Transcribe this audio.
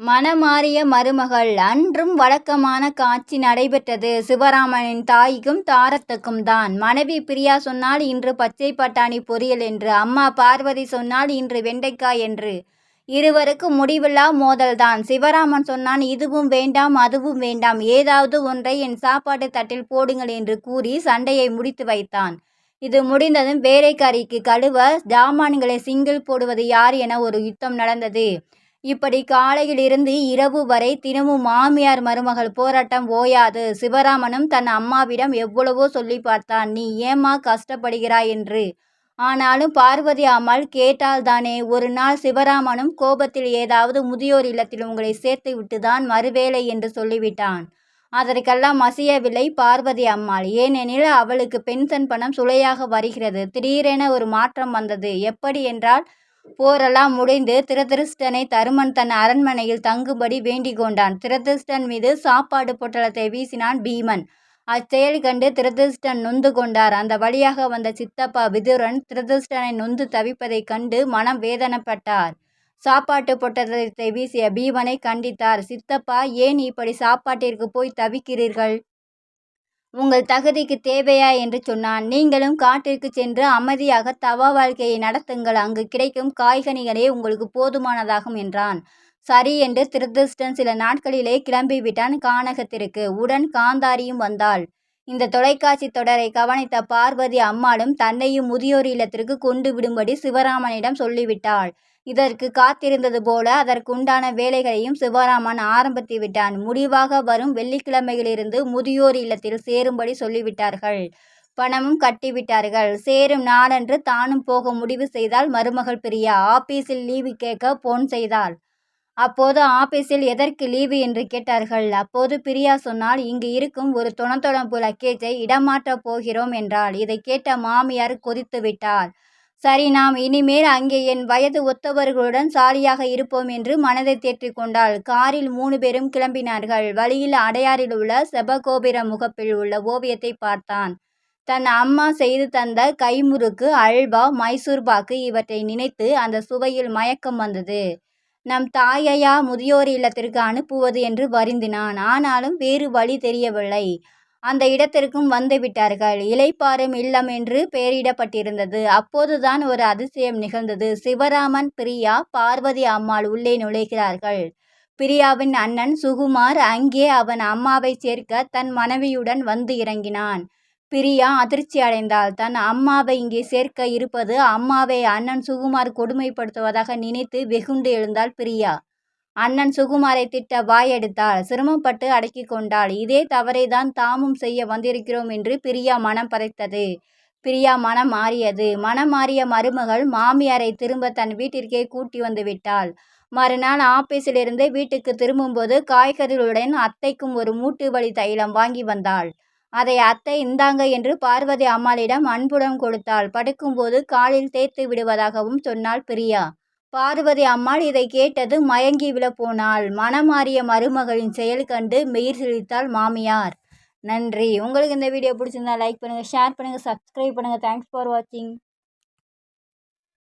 மனமாறிய மருமகள் அன்றும் வழக்கமான காட்சி நடைபெற்றது. சிவராமனின் தாய்க்கும் தாரத்துக்கும் தான். மனைவி பிரியா சொன்னால் இன்று பச்சை பட்டாணி பொரியல் என்று அம்மா பார்வதி சொன்னால் இன்று வெண்டைக்காய் என்று. இருவருக்கும் முடிவில்லா மோதல்தான் சிவராமன் சொன்னான் இதுவும் வேண்டாம் அதுவும் வேண்டாம். ஏதாவது ஒன்றை என் சாப்பாடு தட்டில் போடுங்கள் என்று கூறி சண்டையை முடித்து வைத்தான். இது முடிந்ததும் வேலைக்காரிக்கு கழுவ ஜாமான்களை சிங்கிள் போடுவது யார் என ஒரு யுத்தம் நடந்தது. இப்படி காலையிலிருந்து இரவு வரை தினமும் மாமியார் மருமகள் போராட்டம் ஓயாது. சிவராமனும் தன் அம்மாவிடம் எவ்வளவோ சொல்லி பார்த்தான். நீ ஏமா கஷ்டப்படுகிறாய்? என்று. ஆனாலும் பார்வதி அம்மாள் கேட்டால்தானே ஒரு நாள் சிவராமனும் கோபத்தில் ஏதாவது முதியோர் இல்லத்தில் உங்களை சேர்த்து விட்டுதான் மறுவேளை என்று சொல்லிவிட்டான். அதற்கெல்லாம் மசியவில்லை பார்வதி அம்மாள். ஏனெனில் அவளுக்கு பென்ஷன் பணம் சுளையாக வருகிறது. திடீரென ஒரு மாற்றம் வந்தது. எப்படி என்றால் போரெல்லாம் முடிந்து திருதிருஷ்டனை தருமன் தன் அரண்மனையில் தங்கும்படி வேண்டிக் கொண்டான். திருதிருஷ்டன் மீது சாப்பாடு பொட்டலத்தை வீசினான் பீமன். அச்செயல் கண்டு திருதிருஷ்டன் நொந்து கொண்டார். அந்த வழியாக வந்த சித்தப்பா விதுரன் திருதிருஷ்டனை நொந்து தவிப்பதைக் கண்டு மனம் வேதனைப்பட்டார். சாப்பாட்டு பொட்டலத்தை வீசிய பீமனை கண்டித்தார். சித்தப்பா ஏன் இப்படி சாப்பாட்டிற்கு போய் தவிக்கிறீர்கள்? உங்கள் தகுதிக்கு தேவையா என்று சொன்னான். நீங்களும் காட்டிற்கு சென்று அமைதியாக தவ வாழ்க்கையை நடத்துங்கள். அங்கு கிடைக்கும் காய்கனிகளே உங்களுக்கு போதுமானதாகும் என்றான். சரி என்று திருதிருஷ்டன் சில நாட்களிலே கிளம்பிவிட்டான் கானகத்திற்கு. உடன் காந்தாரியும் வந்தாள். இந்த தொலைக்காட்சி தொடரை கவனித்த பார்வதி அம்மாளும் தன்னையும் முதியோர் இல்லத்திற்கு கொண்டு விடும்படி சிவராமனிடம் சொல்லிவிட்டாள். இதற்கு காத்திருந்தது போல அதற்குண்டான வேலைகளையும் சிவராமன் ஆரம்பித்து விட்டான். முடிவாக வரும் வெள்ளிக்கிழமையிலிருந்து முதியோர் இல்லத்தில் சேரும்படி சொல்லிவிட்டார்கள். பணமும் கட்டிவிட்டார்கள். சேரும் நாளன்று தானும் போக முடிவு செய்தால் மருமகள் பிரியா. ஆபீஸில் லீவு கேட்க போன் செய்தாள். அப்போது ஆபீஸில் எதற்கு லீவு என்று கேட்டார்கள். அப்போது பிரியா சொன்னால் இங்கு இருக்கும் ஒரு துணத்தொடம்பு லக்கேஜை இடமாற்றப் போகிறோம் என்றாள். இதை கேட்ட மாமியார் கொதித்து விட்டார் சரி நாம் இனிமேல் அங்கே என் வயது ஒத்தவர்களுடன் சாலியாக இருப்போம் என்று மனதை தேற்றிக் கொண்டாள். காரில் மூணு பேரும் கிளம்பினார்கள். வழியில் அடையாறில் உள்ள செபகோபுர முகப்பில் உள்ள ஓவியத்தை பார்த்தான். தன் அம்மா செய்து தந்த கைமுறுக்கு அல்வா மைசூர் பாக்கு இவற்றை நினைத்து அந்த சுவையில் மயக்கம் வந்தது. நம் தாயையா முதியோர் இல்லத்திற்கு அனுப்புவது என்று வருந்தினான். ஆனாலும் வேறு வழி தெரியவில்லை. அந்த இடத்திற்கும் வந்து விட்டார்கள். இலைப்பாறும் இல்லம் என்று பெயரிடப்பட்டிருந்தது. அப்போதுதான் ஒரு அதிசயம் நிகழ்ந்தது. சிவராமன் பிரியா பார்வதி அம்மாள் உள்ளே நுழைகிறார்கள். பிரியாவின் அண்ணன் சுகுமார் அங்கே அவன் அம்மாவை சேர்க்க தன் மனைவியுடன் வந்து இறங்கினான். பிரியா அதிர்ச்சி அடைந்தாள் தன் அம்மாவை இங்கே சேர்க்க இருப்பது அம்மாவை அண்ணன் சுகுமார் கொடுமைப்படுத்துவதாக நினைத்து வெகுண்டு எழுந்தாள் பிரியா. அண்ணன் சுகுமாரை திட்ட வாயெடுத்தாள் சிரமப்பட்டு அடக்கி கொண்டாள். இதே தவறை தான் தாமும் செய்ய வந்திருக்கிறோம் என்று பிரியா மனம் பதைத்தது. பிரியா மனம் மாறியது. மனம் மாறிய மருமகள் மாமியாரை திரும்ப தன் வீட்டிற்கே கூட்டி வந்து விட்டாள். மறுநாள் ஆபீஸிலிருந்து வீட்டுக்கு திரும்பும்போது காய்கறிகளுடன் அத்தைக்கும் ஒரு மூட்டு வழி தைலம் வாங்கி வந்தாள். அதை அத்தை இந்தாங்க என்று பார்வதி அம்மாளிடம் அன்புடன் கொடுத்தாள். படுக்கும்போது காலில் தேய்த்து விடுவதாகவும் சொன்னாள் பிரியா. பார்வதி அம்மாள் இதை கேட்டது மயங்கி விழப்போனாள். மனமாறிய மருமகளின் செயல் கண்டு மெயிர் சிரித்தாள் மாமியார். நன்றி. உங்களுக்கு இந்த வீடியோ பிடிச்சிருந்தா லைக் பண்ணுங்கள் ஷேர் பண்ணுங்கள் சப்ஸ்கிரைப் பண்ணுங்கள் தேங்க்ஸ் ஃபார் வாட்சிங்